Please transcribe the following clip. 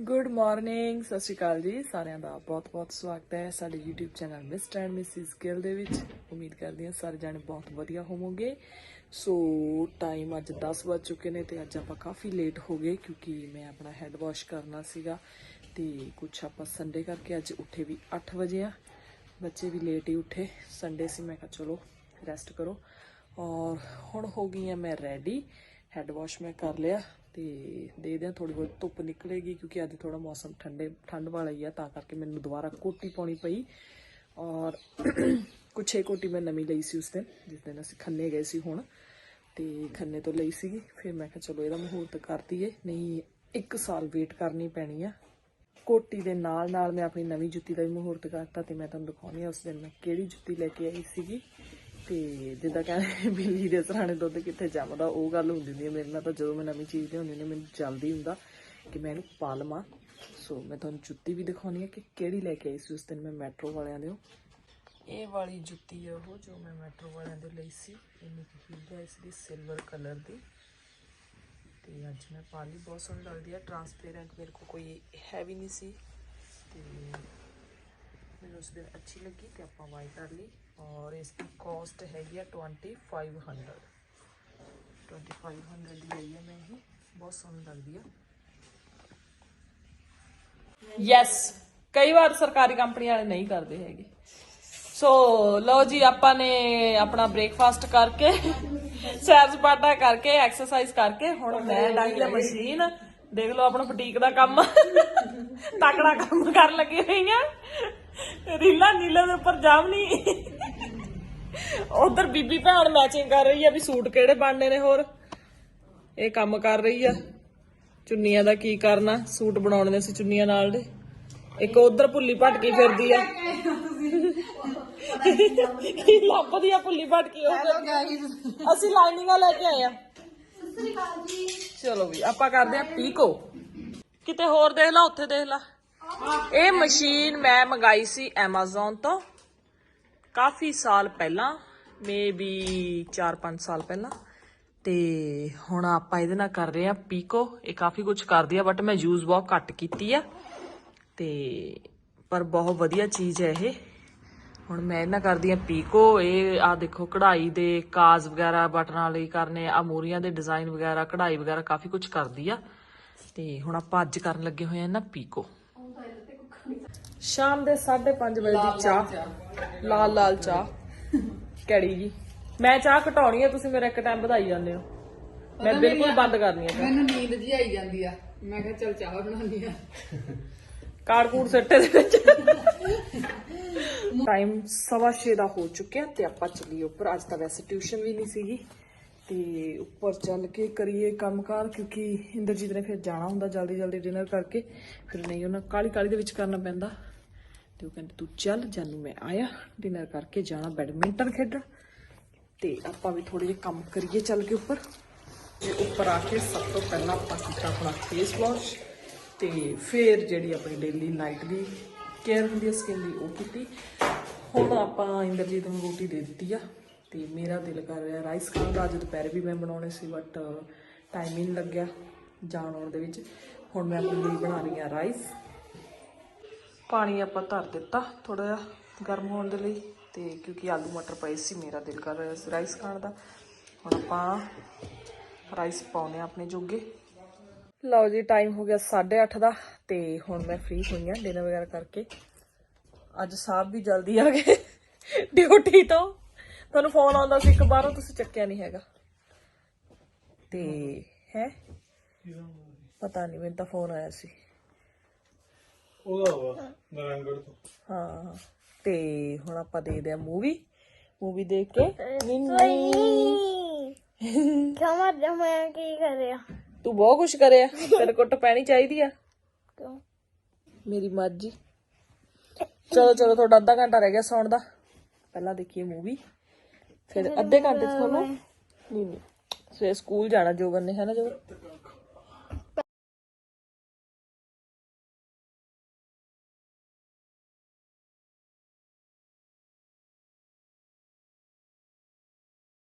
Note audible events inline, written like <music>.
Good morning ਸਤਿ ਸ਼੍ਰੀ ਅਕਾਲ ਜੀ, ਸਾਰਿਆਂ ਦਾ ਬਹੁਤ-ਬਹੁਤ ਸਵਾਗਤ ਹੈ ਸਾਡੇ YouTube channel mister and Mrs Gill ਦੇ ਵਿੱਚ। ਉਮੀਦ ਕਰਦੀ ਹਾਂ ਸਾਰੇ ਜਾਣੇ ਬਹੁਤ ਵਧੀਆ ਹੋਵੋਗੇ। ਸੋ ਟਾਈਮ ਅੱਜ 10 ਵੱਜ ਚੁੱਕੇ ਨੇ ਤੇ ਅੱਜ ਆਪਾਂ ਕਾਫੀ ਲੇਟ ਹੋ ਗਏ ਕਿਉਂਕਿ ਮੈਂ ਆਪਣਾ ਹੈਡ ਵਾਸ਼ ਕਰਨਾ ਸੀਗਾ ਤੇ ਕੁਝ ਆਪਾਂ ਸੰਡੇ ਕਰਕੇ ਅੱਜ ਉੱਠੇ ਵੀ 8 ਵਜੇ ਆ। ਬੱਚੇ ਵੀ ਲੇਟ ਹੀ ਉੱਠੇ ਸੰਡੇ ਸੀ, ਮੈਂ ਕਿਹਾ ਚਲੋ ਰੈਸਟ ਕਰੋ। ਔਰ ਹੁਣ ਹੋ ਗਈ ਆ ਮੈਂ ਰੈਡੀ ਹੈਡ ਵਾਸ਼ ਮੈਂ ਕਰ ਲਿਆ। ਤੇ ਦੇਖਦੇ ਹਾਂ ਥੋੜੀ ਬਹੁਤ ਧੁੱਪ ਨਿਕਲੇਗੀ ਕਿਉਂਕਿ ਅੱਜ ਥੋੜਾ ਮੌਸਮ ਠੰਡੇ, ਠੰਡ ਵਾਲਾ ਹੀ ਆ, ਤਾਂ ਕਰਕੇ ਮੈਨੂੰ ਦੁਬਾਰਾ ਕੋਟੀ ਪਾਉਣੀ ਪਈ ਔਰ ਕੁਛ ਇੱਕ ਕੋਟੀ ਮੈਂ ਨਵੀਂ ਲਈ ਸੀ ਉਸ ਦਿਨ, ਜਿਸ ਦਿਨ ਅਸੀਂ ਖੰਨੇ ਗਏ ਸੀ ਹੁਣ ਤੇ ਖੰਨੇ ਤੋਂ ਲਈ ਸੀਗੀ। ਫਿਰ ਮੈਂ ਕਿਹਾ ਚਲੋ ਇਹਦਾ ਮਹੂਰਤ ਕਰ ਦਈਏ, ਨਹੀਂ ਇੱਕ ਸਾਲ ਵੇਟ ਕਰਨੀ ਪੈਣੀ ਆ। ਕੋਟੀ ਦੇ ਨਾਲ ਨਾਲ ਮੈਂ ਆਪਣੀ ਨਵੀਂ ਜੁੱਤੀ ਦਾ ਵੀ ਮਹੂਰਤ ਕਰਤਾ ਤੇ ਮੈਂ ਤੁਹਾਨੂੰ ਦਿਖਾਉਣੀ ਆ ਉਸ ਦਿਨ ਮੈਂ ਕਿਹੜੀ ਜੁੱਤੀ ਲੈ ਕੇ ਆਈ ਸੀਗੀ। ਤੇ ਜਿੱਦਾਂ ਕਹਿੰਦੇ ਬਿੱਲੀ ਦੇ ਸਰਾਣੇ ਦੁੱਧ ਕਿੱਥੇ ਜੰਮਦਾ ਉਹ ਗੱਲ ਹੁੰਦੀ ਹੁੰਦੀ ਹੈ ਮੇਰੇ ਨਾਲ ਤਾਂ ਜਦੋਂ ਮੈਂ ਨਵੀਂ ਚੀਜ਼ ਲਿਆਉਂਦੀ ਹੁੰਦੀ ਹਾਂ, ਮੈਨੂੰ ਜਲਦੀ ਹੁੰਦਾ ਕਿ ਮੈਂ ਇਹਨੂੰ ਪਾ ਸੋ ਮੈਂ ਤੁਹਾਨੂੰ ਜੁੱਤੀ ਵੀ ਦਿਖਾਉਣੀ ਹੈ ਕਿ ਕਿਹੜੀ ਲੈ ਕੇ ਆਈ ਸੀ ਉਸ ਦਿਨ ਮੈਂ ਮੈਟਰੋ ਵਾਲਿਆਂ ਦੇ ਇਹ ਵਾਲੀ ਜੁੱਤੀ ਹੈ ਉਹ ਜੋ ਮੈਂ ਮੈਟਰੋ ਵਾਲਿਆਂ ਦੇ ਲਈ ਸੀ। ਇੰਨੀ ਕੁ ਖਰੀਦ ਹੈ ਇਸ ਦੀ ਸਿਲਵਰ ਕਲਰ ਦੀ। ਤੇ ਅੱਜ ਮੈਂ ਪਾ ਲਈ ਬਹੁਤ ਸੋਹਣੀ ਲੱਗਦੀ ਹੈ ਟਰਾਂਸਪੇਰੈਂਟ ਮੇਰੇ ਕੋਲ ਕੋਈ ਹੈਵੀ ਨਹੀਂ ਸੀ। ਤੇ ਮੈਨੂੰ ਉਸ ਦਿਨ ਅੱਛੀ ਲੱਗੀ ਤੇ ਆਪਾਂ ਬਾਈ ਕਰ ਲਈ ਔਰ ਇਸ ਦੀ ਕਾਸਟ ਹੈਗੀ ਆ 2500 2500 ਦੀ ਲਈ ਹੈ ਮੈਂ ਇਹ ਬਹੁਤ ਸੋਹਣੀ ਲੱਗਦੀ ਆ। ਯੈਸ ਕਈ ਵਾਰ ਸਰਕਾਰੀ ਕੰਪਨੀ ਵਾਲੇ ਨਹੀਂ ਕਰਦੇ ਹੈਗੇ। ਸੋ ਲਓ ਜੀ ਆਪਾਂ ਨੇ ਆਪਣਾ ਬ੍ਰੇਕਫਾਸਟ ਕਰਕੇ ਸੈਰ ਸਪਾਟਾ ਕਰਕੇ ਐਕਸਰਸਾਈਜ਼ ਕਰਕੇ ਹੁਣ ਮੈਂ ਡਾਈ ਆ ਮਸ਼ੀਨ ਦੇਖ ਲਓ ਆਪਣਾ ਬੁਟੀਕ ਦਾ ਕੰਮ ਤਕੜਾ ਕੰਮ ਕਰਨ ਲੱਗੀ ਹੋਈ ਆ। ਰੀਲਾ ਨੀਲੇ ਦੇ ਉੱਪਰ ਜਾਮਨੀ ਉਧਰ ਬੀਬੀ ਭੈਣ ਮੈਚਿੰਗ ਕਰ ਰਹੀ ਆ ਵੀ ਸੂਟ ਕਿਹੜੇ ਬਣਨੇ ਨੇ ਹੋਰ। ਇਹ ਕੰਮ ਕਰ ਰਹੀ ਆ। ਚੁੰਨੀਆਂ ਦਾ ਕੀ ਕਰਨਾ ਸੂਟ ਬਣਾਉਣੇ ਨੇ ਸੀ ਚੁੰਨੀਆਂ ਨਾਲ ਦੇ। ਇੱਕ ਉਧਰ ਭੁੱਲੀ ਭਟਕੀ ਫਿਰਦੀ ਆ। ਕੀ ਲੱਭਦੀ ਆ ਭੁੱਲੀ ਭਟਕੀ ਉਹ ਅਸੀਂ ਲਾਈਨਿੰਗਾਂ ਲੈ ਕੇ ਆਏ ਆ। ਚਲੋ ਵੀ ਆਪਾਂ ਕਰਦੇ ਆ ਪੀਕੋ। ਕਿਤੇ ਹੋਰ ਦੇਖ ਲਾ ਉੱਥੇ ਦੇਖ ਲਾ। ਇਹ ਮਸ਼ੀਨ ਮੈਂ ਮੰਗਾਈ ਸੀ Amazon ਤੋਂ ਕਾਫੀ ਸਾਲ ਪਹਿਲਾਂ ਮੇਬੀ 4-5 ਸਾਲ ਪਹਿਲਾਂ। ਤੇ ਹੁਣ ਆਪਾਂ ਇਹਦੇ ਨਾਲ ਕਰ ਰਹੇ ਆ ਪੀਕੋ ਇਹ ਕਾਫੀ ਕੁਝ ਕਰਦੀ ਆ ਬਟ ਮੈਂ ਯੂਜ਼ ਬਹੁਤ ਘੱਟ ਕੀਤੀ ਆ। ਤੇ ਪਰ ਬਹੁਤ ਵਧੀਆ ਚੀਜ਼ ਹੈ ਇਹ। ਹੁਣ ਮੈਂ ਇਹਨਾਂ ਕਰਦੀ ਆ ਪੀਕੋ ਇਹ ਆ ਦੇਖੋ, ਕਢਾਈ ਦੇ ਕਾਜ਼ ਵਗੈਰਾ, ਬਟਨਾਂ ਲਈ ਕਰਨੇ ਆ ਮੂਰੀਆਂ ਦੇ ਡਿਜ਼ਾਈਨ ਵਗੈਰਾ, ਕਢਾਈ ਵਗੈਰਾ ਕਾਫੀ ਕੁਝ ਕਰਦੀ ਆ। ਤੇ ਹੁਣ ਆਪਾਂ ਅੱਜ ਕਰਨ ਲੱਗੇ ਹੋਏ ਆ ਨਾ ਪੀਕੋ ਸ਼ਾਮ ਦੇ 5:30 ਵਜੇ ਦੀ ਚਾਹ। ਲਾਲ ਲਾਲ ਚਾਹ। ਕੈੜੀ ਜੀ। ਮੈਂ ਚਾਹ ਘਟਾਉਣੀ ਹੈ ਤੁਸੀਂ ਮੇਰਾ ਇੱਕ ਟਾਈਮ ਵਧਾਈ ਜਾਂਦੇ ਹੋ। ਮੈਂ ਬਿਲਕੁਲ ਬੰਦ ਕਰਨੀ ਹੈ ਮੈਨੂੰ ਨੀਂਦ ਜੀ ਆਈ ਜਾਂਦੀ ਆ। ਮੈਂ ਕਿਹਾ ਚਲ ਚਾਹ ਬਣਾਉਣੀ ਆ। ਕਾਰਡ ਕੂਡ ਸੱਟੇ ਦੇ ਵਿੱਚ। <laughs> ਟਾਈਮ ਸਵਾ ਛੇ ਦਾ ਹੋ ਚੁੱਕਿਆ ਤੇ ਆਪਾਂ ਚੱਲੀਏ ਉੱਪਰ। ਅੱਜ ਤਾਂ ਵੈਸੇ ਟਿਊਸ਼ਨ ਵੀ ਨਹੀਂ ਸੀਗੀ। ਤੇ ਉੱਪਰ ਚੱਲ ਕੇ ਕਰੀਏ ਕੰਮਕਾਰ, ਕਿਉਂਕਿ ਇੰਦਰਜੀਤ ਨੇ ਫਿਰ ਜਾਣਾ ਹੁੰਦਾ ਜਲਦੀ ਜਲਦੀ ਡਿਨਰ ਕਰਕੇ। ਫਿਰ ਨਹੀਂ, ਉਹਨਾਂ ਕਾਲੀ ਕਾਲੀ ਦੇ ਵਿੱਚ ਕਰਨਾ ਪੈਂਦਾ। ਤੇ ਉਹ ਕਹਿੰਦੇ, ਤੂੰ ਚੱਲ, ਜਾਨੂੰ ਮੈਂ ਆਇਆ ਡਿਨਰ ਕਰਕੇ, ਜਾਣਾ ਬੈਡਮਿੰਟਨ ਖੇਡਣ। ਤੇ ਆਪਾਂ ਵੀ ਥੋੜੇ ਜਿਹੇ ਕੰਮ ਕਰੀਏ ਚੱਲ ਕੇ ਉੱਪਰ। ਤੇ ਉੱਪਰ ਆ ਕੇ ਸਭ ਤੋਂ ਪਹਿਲਾਂ ਆਪਾਂ ਕੀਤਾ ਆਪਣਾ ਫੇਸ ਵਾਸ਼ ਤੇ ਫਿਰ ਜਿਹੜੀ ਆਪਣੀ ਡੇਲੀ ਨਾਈਟ ਦੀ ਕੇਅਰ ਹੁੰਦੀ ਹੈ ਸਕਿਨ ਦੀ, ਉਹ ਕੀਤੀ। ਹੁਣ ਆਪਾਂ ਇੰਦਰਜੀਤ ਨੂੰ ਰੋਟੀ ਦੇ ਦਿੱਤੀ ਆ। ਤੇ ਮੇਰਾ ਦਿਲ ਕਰ ਰਿਹਾ ਰਾਈਸ ਖਾਣ ਦਾ। ਅੱਜ ਦੁਪਹਿਰੇ ਵੀ ਮੈਂ ਬਣਾਉਣੇ ਸੀ ਬਟ ਟਾਈਮ ਹੀ ਨਹੀਂ ਲੱਗਿਆ ਜਾਣ ਆਉਣ ਦੇ ਵਿੱਚ। ਹੁਣ ਮੈਂ ਆਪਣੇ ਲਈ ਬਣਾ ਰਹੀ ਹਾਂ ਰਾਈਸ। ਪਾਣੀ ਆਪਾਂ ਧਰ ਦਿੱਤਾ ਥੋੜਾ ਜਿਹਾ ਗਰਮ ਹੋਣ ਦੇ ਲਈ ਤੇ ਕਿਉਂਕਿ ਆਲੂ ਮਟਰ ਪਏ ਸੀ, ਮੇਰਾ ਦਿਲ ਕਰ ਰਿਹਾ ਸੀ ਰਾਈਸ ਖਾਣ ਦਾ। ਹੁਣ ਆਪਾਂ ਰਾਈਸ ਪਾਉਨੇ ਆ ਆਪਣੇ ਜੋਗੇ। ਲਓ ਜੀ ਟਾਈਮ ਹੋ ਗਿਆ 8:30 ਦਾ ਤੇ ਹੁਣ ਮੈਂ ਫ੍ਰੀ ਹੋਈ ਆ ਡਿਨਰ ਵਗੈਰਾ ਕਰਕੇ। ਅੱਜ ਸਾਹਿਬ ਵੀ ਜਲਦੀ ਆ ਗਏ। <laughs> ਡਿਊਟੀ ਤੋਂ। ਤੁਹਾਨੂੰ ਫੋਨ ਆਉਂਦਾ ਸੀ ਇੱਕ ਬਾਰੋਂ ਤੁਸੀਂ ਚੱਕਿਆ ਨਹੀਂ ਹੈਗਾ। ਤੇ ਹੈ? ਪਤਾ ਨਹੀਂ ਮੈਨੂੰ ਤਾਂ ਫੋਨ ਆਇਆ ਸੀ। ਉਹਦਾ ਵਾ ਤੋਂ। ਹਾਂ ਤੇ ਹੁਣ ਆਪਾਂ ਦੇਖਦੇ ਆ ਮੂਵੀ ਮੂਵੀ ਦੇਖ ਕੇ ਨਿੰਨੀ ਕਮਰ ਮੈਂ ਕੀ ਕਰਿਆ? ਤੂੰ ਬਹੁਤ ਕੁਝ ਕਰਿਆ। ਤੇਰੇ ਕੁੱਟ ਪੈਣੀ ਚਾਹੀਦੀ ਆ। ਕਿਉਂ? ਮੇਰੀ ਮਰਜ਼ੀ। ਚਲੋ ਚਲੋ ਤੁਹਾਡਾ ਅੱਧਾ ਘੰਟਾ ਰਹਿ ਗਿਆ ਸੌਣ ਦਾ। ਪਹਿਲਾਂ ਦੇਖੀਏ ਮੂਵੀ ਫਿਰ ਅੱਧੇ ਘੰਟੇ 'ਚ ਤੁਹਾਨੂੰ ਨਹੀਂ ਨਹੀਂ। ਸਵੇਰ ਸਕੂਲ ਜਾਣਾ ਜੋਗਨ ਨੇ ਹੈ ਨਾ ਜੋਗਨ?